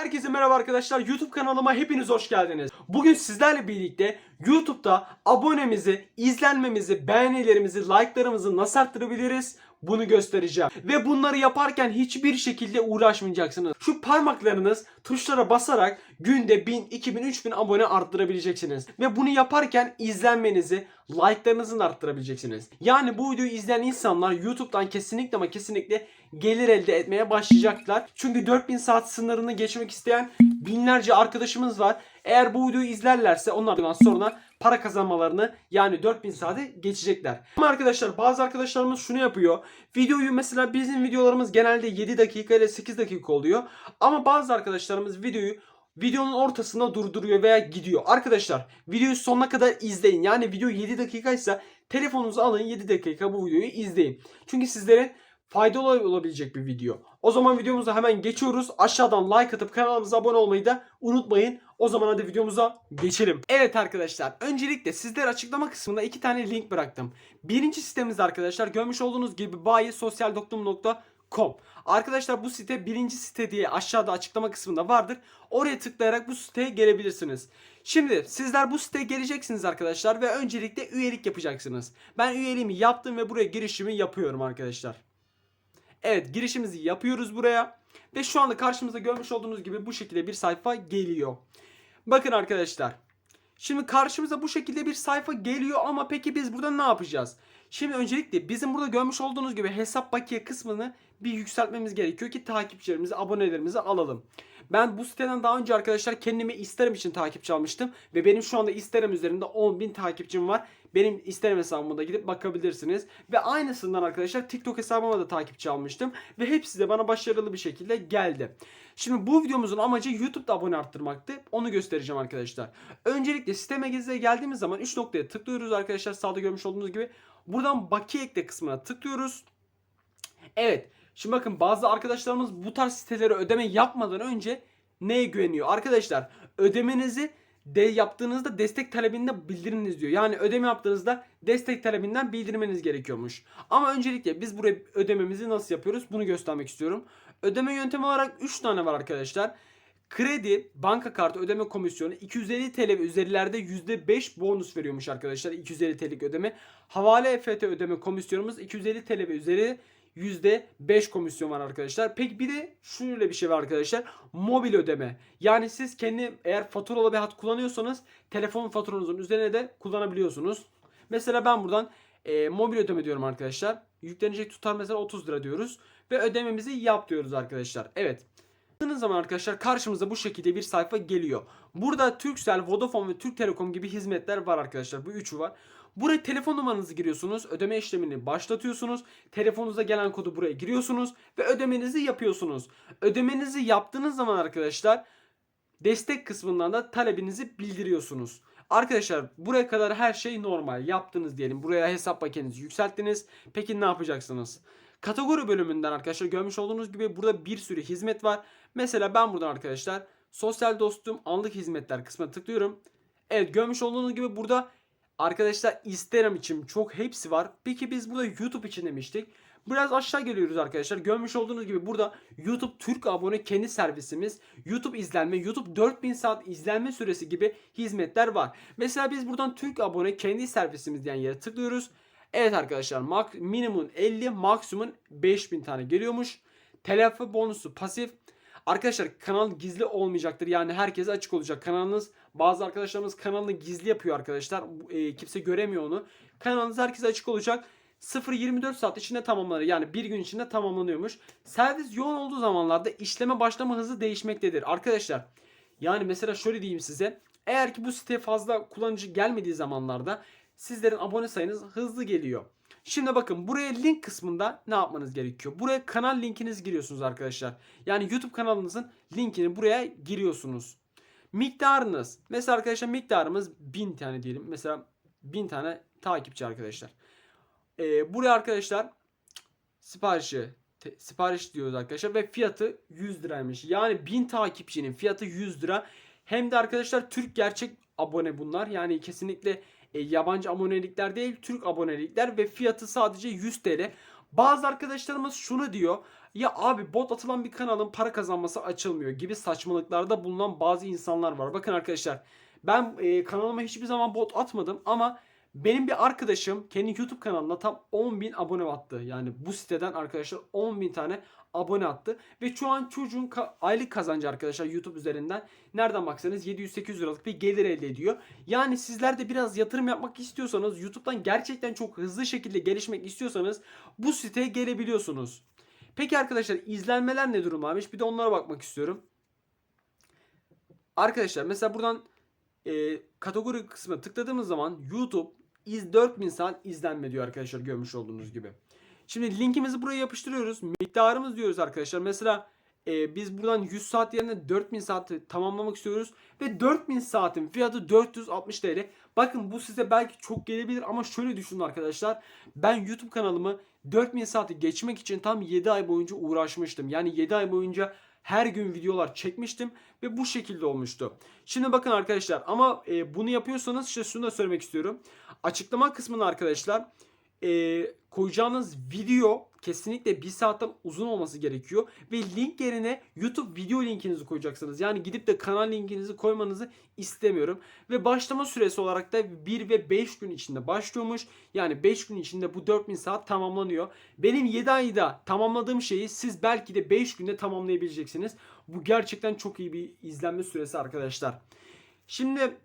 Herkese merhaba arkadaşlar. YouTube kanalıma hepiniz hoş geldiniz. Bugün sizlerle birlikte YouTube'da abonemizi, izlenmemizi, beğenilerimizi, like'larımızı nasıl arttırabiliriz? Bunu göstereceğim. Ve bunları yaparken hiçbir şekilde uğraşmayacaksınız. Şu parmaklarınız tuşlara basarak günde 1000, 2000, 3000 abone arttırabileceksiniz. Ve bunu yaparken izlenmenizi, like'larınızı arttırabileceksiniz. Yani bu videoyu izleyen insanlar YouTube'dan kesinlikle ama kesinlikle gelir elde etmeye başlayacaklar. Çünkü 4000 saat sınırını geçmek isteyen binlerce arkadaşımız var. Eğer bu videoyu izlerlerse onlardan sonra para kazanmalarını yani 4000 saate geçecekler. Ama arkadaşlar bazı arkadaşlarımız şunu yapıyor. Videoyu mesela bizim videolarımız genelde 7 dakika ile 8 dakika oluyor. Ama bazı arkadaşlarımız videoyu videonun ortasında durduruyor veya gidiyor. Arkadaşlar videoyu sonuna kadar izleyin. Yani video 7 dakikaysa telefonunuzu alın 7 dakika bu videoyu izleyin. Çünkü sizlere faydalı olabilecek bir video. O zaman videomuza hemen geçiyoruz. Aşağıdan like atıp kanalımıza abone olmayı da unutmayın. O zaman hadi videomuza geçelim. Evet arkadaşlar öncelikle sizlere açıklama kısmında iki tane link bıraktım. Birinci sitemizde arkadaşlar görmüş olduğunuz gibi bayisosyaldoktum.com Arkadaşlar bu site birinci site diye aşağıda açıklama kısmında vardır. Oraya tıklayarak bu siteye gelebilirsiniz. Şimdi sizler bu siteye geleceksiniz arkadaşlar ve öncelikle üyelik yapacaksınız. Ben üyeliğimi yaptım ve buraya girişimi yapıyorum arkadaşlar. Evet girişimizi yapıyoruz buraya. Ve şu anda karşımızda görmüş olduğunuz gibi bu şekilde bir sayfa geliyor. Bakın arkadaşlar. Şimdi karşımıza bu şekilde bir sayfa geliyor ama peki biz burada ne yapacağız? Şimdi öncelikle bizim burada görmüş olduğunuz gibi hesap bakiye kısmını bir yükseltmemiz gerekiyor ki takipçilerimizi, abonelerimizi alalım. Ben bu siteden daha önce arkadaşlar kendimi isterim için takipçi almıştım. Ve benim şu anda isterim üzerinde 10.000 takipçim var. Benim isterim hesabıma da gidip bakabilirsiniz. Ve aynısından arkadaşlar TikTok hesabıma da takipçi almıştım. Ve hepsi de bana başarılı bir şekilde geldi. Şimdi bu videomuzun amacı YouTube'da abone arttırmaktı. Onu göstereceğim arkadaşlar. Öncelikle sisteme geziye geldiğimiz zaman 3 noktaya tıklıyoruz arkadaşlar. Sağda görmüş olduğunuz gibi. Buradan bakiye ekle kısmına tıklıyoruz. Evet. Şimdi bakın bazı arkadaşlarımız bu tarz sitelere ödeme yapmadan önce neye güveniyor? Arkadaşlar ödemenizi de yaptığınızda destek talebinde bildiriniz diyor. Yani ödeme yaptığınızda destek talebinden bildirmeniz gerekiyormuş. Ama öncelikle biz buraya ödememizi nasıl yapıyoruz? Bunu göstermek istiyorum. Ödeme yöntemi olarak 3 tane var arkadaşlar. Kredi, banka kartı ödeme komisyonu 250 TL ve üzerilerde %5 bonus veriyormuş arkadaşlar. 250 TL'lik ödeme. Havale EFT ödeme komisyonumuz 250 TL ve üzeri %5 komisyon var arkadaşlar. Peki bir de şöyle bir şey var arkadaşlar. Mobil ödeme. Yani siz kendi eğer faturalı bir hat kullanıyorsanız telefon faturanızın üzerine de kullanabiliyorsunuz. Mesela ben buradan e, mobil ödeme diyorum arkadaşlar. Yüklenecek tutar mesela 30 lira diyoruz. Ve ödememizi yap diyoruz arkadaşlar. Evet. Tıkladığınız zaman arkadaşlar karşımıza bu şekilde bir sayfa geliyor. Burada Turkcell, Vodafone ve Türk Telekom gibi hizmetler var arkadaşlar. Bu üçü var. Buraya telefon numaranızı giriyorsunuz. Ödeme işlemini başlatıyorsunuz. Telefonunuza gelen kodu buraya giriyorsunuz. Ve ödemenizi yapıyorsunuz. Ödemenizi yaptığınız zaman arkadaşlar destek kısmından da talebinizi bildiriyorsunuz. Arkadaşlar buraya kadar her şey normal. Yaptınız diyelim. Buraya hesap paketinizi yükselttiniz. Peki ne yapacaksınız? Kategori bölümünden arkadaşlar görmüş olduğunuz gibi burada bir sürü hizmet var. Mesela ben buradan arkadaşlar sosyal dostum anlık hizmetler kısmına tıklıyorum. Evet görmüş olduğunuz gibi burada arkadaşlar Instagram için çok hepsi var. Peki biz burada YouTube için demiştik. Biraz aşağı geliyoruz arkadaşlar. Görmüş olduğunuz gibi burada YouTube Türk abone kendi servisimiz, YouTube izlenme, YouTube 4000 saat izlenme süresi gibi hizmetler var. Mesela biz buradan Türk abone kendi servisimiz diyen yere tıklıyoruz. Evet arkadaşlar mak minimum 50 maksimum 5000 tane geliyormuş. Telafi bonusu pasif. Arkadaşlar kanal gizli olmayacaktır. Yani herkese açık olacak. Kanalınız bazı arkadaşlarımız kanalını gizli yapıyor arkadaşlar. E, kimse göremiyor onu. Kanalınız herkese açık olacak. 0-24 saat içinde tamamlanır. Yani bir gün içinde tamamlanıyormuş. Servis yoğun olduğu zamanlarda işleme başlama hızı değişmektedir. Arkadaşlar yani mesela şöyle diyeyim size. Eğer ki bu siteye fazla kullanıcı gelmediği zamanlarda sizlerin abone sayınız hızlı geliyor. Şimdi bakın buraya link kısmında ne yapmanız gerekiyor? Buraya kanal linkinizi giriyorsunuz arkadaşlar. Yani YouTube kanalınızın linkini buraya giriyorsunuz. Miktarınız. Mesela arkadaşlar miktarımız 1000 tane diyelim. Mesela 1000 tane takipçi arkadaşlar. Ee, buraya arkadaşlar siparişi te- sipariş diyoruz arkadaşlar ve fiyatı 100 liraymış. Yani 1000 takipçinin fiyatı 100 lira. Hem de arkadaşlar Türk gerçek abone bunlar. Yani kesinlikle e, yabancı abonelikler değil Türk abonelikler ve fiyatı sadece 100 TL. Bazı arkadaşlarımız şunu diyor. Ya abi bot atılan bir kanalın para kazanması açılmıyor gibi saçmalıklarda bulunan bazı insanlar var. Bakın arkadaşlar ben e, kanalıma hiçbir zaman bot atmadım ama benim bir arkadaşım kendi YouTube kanalına tam 10.000 abone attı. Yani bu siteden arkadaşlar 10.000 tane abone attı. Ve şu an çocuğun ka- aylık kazancı arkadaşlar YouTube üzerinden nereden baksanız 700-800 liralık bir gelir elde ediyor. Yani sizler de biraz yatırım yapmak istiyorsanız YouTube'dan gerçekten çok hızlı şekilde gelişmek istiyorsanız bu siteye gelebiliyorsunuz. Peki arkadaşlar izlenmeler ne durumdaymış? Bir de onlara bakmak istiyorum. Arkadaşlar mesela buradan e, kategori kısmına tıkladığımız zaman YouTube iz 4000 saat izlenme diyor arkadaşlar görmüş olduğunuz gibi. Şimdi linkimizi buraya yapıştırıyoruz. Miktarımız diyoruz arkadaşlar. Mesela e, biz buradan 100 saat yerine 4000 saati tamamlamak istiyoruz. Ve 4000 saatin fiyatı 460 TL. Bakın bu size belki çok gelebilir ama şöyle düşünün arkadaşlar. Ben YouTube kanalımı 4000 saati geçmek için tam 7 ay boyunca uğraşmıştım. Yani 7 ay boyunca her gün videolar çekmiştim ve bu şekilde olmuştu. Şimdi bakın arkadaşlar ama e, bunu yapıyorsanız işte şunu da söylemek istiyorum. Açıklama kısmına arkadaşlar e, koyacağınız video kesinlikle bir saatten uzun olması gerekiyor. Ve link yerine YouTube video linkinizi koyacaksınız. Yani gidip de kanal linkinizi koymanızı istemiyorum. Ve başlama süresi olarak da 1 ve 5 gün içinde başlıyormuş. Yani 5 gün içinde bu 4000 saat tamamlanıyor. Benim 7 ayda tamamladığım şeyi siz belki de 5 günde tamamlayabileceksiniz. Bu gerçekten çok iyi bir izlenme süresi arkadaşlar. Şimdi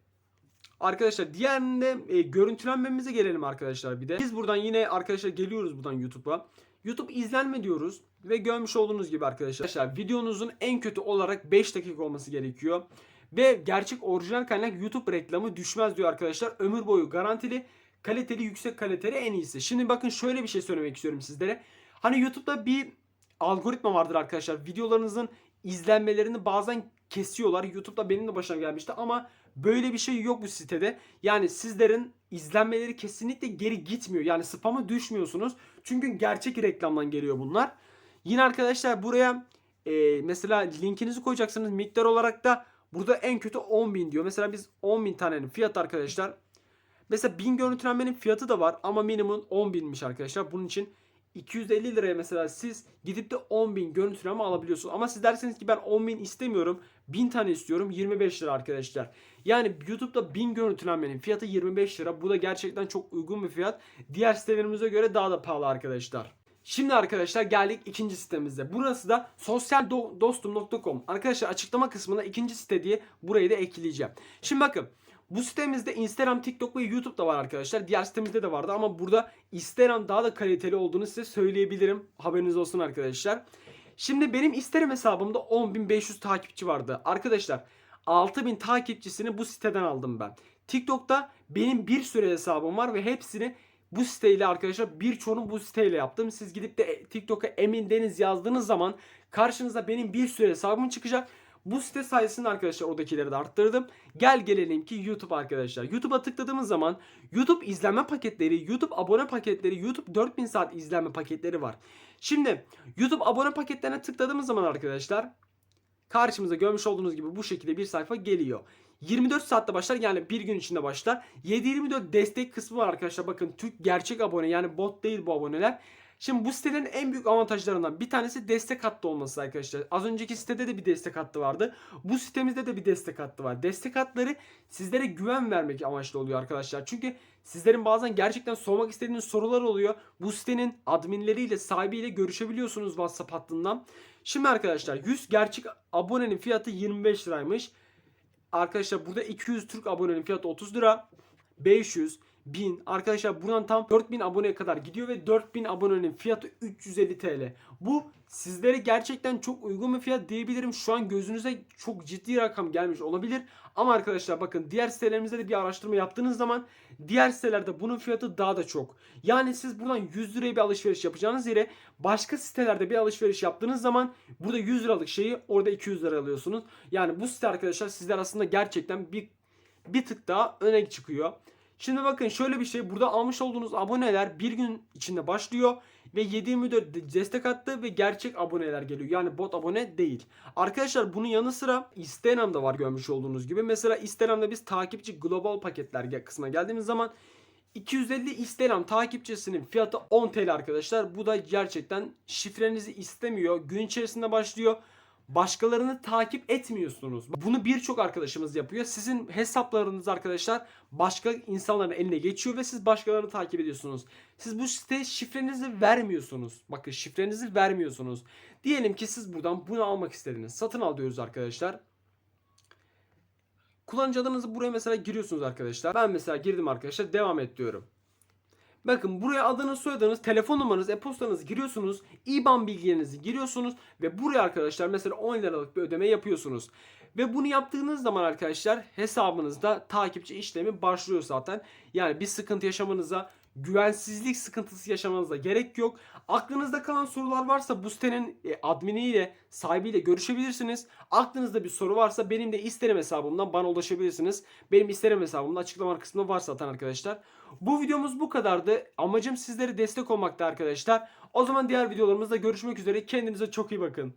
Arkadaşlar diğerinde e, görüntülenmemize gelelim arkadaşlar bir de. Biz buradan yine arkadaşlar geliyoruz buradan YouTube'a. YouTube izlenme diyoruz ve görmüş olduğunuz gibi arkadaşlar videonuzun en kötü olarak 5 dakika olması gerekiyor. Ve gerçek orijinal kaynak YouTube reklamı düşmez diyor arkadaşlar. Ömür boyu garantili, kaliteli, yüksek kaliteli en iyisi. Şimdi bakın şöyle bir şey söylemek istiyorum sizlere. Hani YouTube'da bir algoritma vardır arkadaşlar. Videolarınızın izlenmelerini bazen kesiyorlar. YouTube'da benim de başıma gelmişti ama böyle bir şey yok bu sitede. Yani sizlerin izlenmeleri kesinlikle geri gitmiyor. Yani spam'a düşmüyorsunuz. Çünkü gerçek reklamdan geliyor bunlar. Yine arkadaşlar buraya e, mesela linkinizi koyacaksınız. Miktar olarak da burada en kötü 10.000 diyor. Mesela biz 10.000 tanenin fiyat arkadaşlar. Mesela 1000 görüntülenmenin fiyatı da var ama minimum 10.000'miş arkadaşlar. Bunun için 250 liraya mesela siz gidip de 10.000 görüntüleme alabiliyorsunuz. Ama siz derseniz ki ben 10.000 istemiyorum. 1000 tane istiyorum. 25 lira arkadaşlar. Yani YouTube'da 1000 görüntülenmenin fiyatı 25 lira. Bu da gerçekten çok uygun bir fiyat. Diğer sitelerimize göre daha da pahalı arkadaşlar. Şimdi arkadaşlar geldik ikinci sitemize. Burası da sosyaldostum.com. Arkadaşlar açıklama kısmına ikinci site diye burayı da ekleyeceğim. Şimdi bakın bu sitemizde Instagram, TikTok ve YouTube da var arkadaşlar. Diğer sitemizde de vardı ama burada Instagram daha da kaliteli olduğunu size söyleyebilirim. Haberiniz olsun arkadaşlar. Şimdi benim Instagram hesabımda 10.500 takipçi vardı. Arkadaşlar 6.000 takipçisini bu siteden aldım ben. TikTok'ta benim bir sürü hesabım var ve hepsini bu siteyle arkadaşlar birçoğunu bu siteyle yaptım. Siz gidip de TikTok'a Emin Deniz yazdığınız zaman karşınıza benim bir sürü hesabım çıkacak. Bu site sayesinde arkadaşlar oradakileri de arttırdım. Gel gelelim ki YouTube arkadaşlar. YouTube'a tıkladığımız zaman YouTube izlenme paketleri, YouTube abone paketleri, YouTube 4000 saat izlenme paketleri var. Şimdi YouTube abone paketlerine tıkladığımız zaman arkadaşlar karşımıza görmüş olduğunuz gibi bu şekilde bir sayfa geliyor. 24 saatte başlar yani bir gün içinde başlar. 7-24 destek kısmı var arkadaşlar. Bakın Türk gerçek abone yani bot değil bu aboneler. Şimdi bu sitenin en büyük avantajlarından bir tanesi destek hattı olması arkadaşlar. Az önceki sitede de bir destek hattı vardı. Bu sitemizde de bir destek hattı var. Destek hatları sizlere güven vermek amaçlı oluyor arkadaşlar. Çünkü sizlerin bazen gerçekten sormak istediğiniz sorular oluyor. Bu sitenin adminleriyle, sahibiyle görüşebiliyorsunuz WhatsApp hattından. Şimdi arkadaşlar 100 gerçek abonenin fiyatı 25 liraymış. Arkadaşlar burada 200 Türk abonenin fiyatı 30 lira. 500, 1000. Arkadaşlar buradan tam 4000 aboneye kadar gidiyor ve 4000 abonenin fiyatı 350 TL. Bu sizlere gerçekten çok uygun bir fiyat diyebilirim. Şu an gözünüze çok ciddi rakam gelmiş olabilir. Ama arkadaşlar bakın diğer sitelerimizde de bir araştırma yaptığınız zaman diğer sitelerde bunun fiyatı daha da çok. Yani siz buradan 100 liraya bir alışveriş yapacağınız yere başka sitelerde bir alışveriş yaptığınız zaman burada 100 liralık şeyi orada 200 lira alıyorsunuz. Yani bu site arkadaşlar sizler aslında gerçekten bir bir tık daha öne çıkıyor. Şimdi bakın şöyle bir şey. Burada almış olduğunuz aboneler bir gün içinde başlıyor. Ve 724 destek attı ve gerçek aboneler geliyor. Yani bot abone değil. Arkadaşlar bunun yanı sıra Instagram'da var görmüş olduğunuz gibi. Mesela Instagram'da biz takipçi global paketler kısmına geldiğimiz zaman 250 Instagram takipçisinin fiyatı 10 TL arkadaşlar. Bu da gerçekten şifrenizi istemiyor. Gün içerisinde başlıyor. Başkalarını takip etmiyorsunuz. Bunu birçok arkadaşımız yapıyor. Sizin hesaplarınız arkadaşlar başka insanların eline geçiyor ve siz başkalarını takip ediyorsunuz. Siz bu siteye şifrenizi vermiyorsunuz. Bakın şifrenizi vermiyorsunuz. Diyelim ki siz buradan bunu almak istediniz. Satın al diyoruz arkadaşlar. Kullanıcı adınızı buraya mesela giriyorsunuz arkadaşlar. Ben mesela girdim arkadaşlar. Devam et diyorum. Bakın buraya adınız, soyadınız, telefon numaranız, e-postanızı giriyorsunuz. IBAN bilgilerinizi giriyorsunuz ve buraya arkadaşlar mesela 10 liralık bir ödeme yapıyorsunuz. Ve bunu yaptığınız zaman arkadaşlar hesabınızda takipçi işlemi başlıyor zaten. Yani bir sıkıntı yaşamanıza, güvensizlik sıkıntısı yaşamanıza gerek yok. Aklınızda kalan sorular varsa bu sitenin e, adminiyle, sahibiyle görüşebilirsiniz. Aklınızda bir soru varsa benim de Instagram hesabımdan bana ulaşabilirsiniz. Benim Instagram hesabımda açıklama kısmında var zaten arkadaşlar. Bu videomuz bu kadardı. Amacım sizlere destek olmakta arkadaşlar. O zaman diğer videolarımızda görüşmek üzere. Kendinize çok iyi bakın.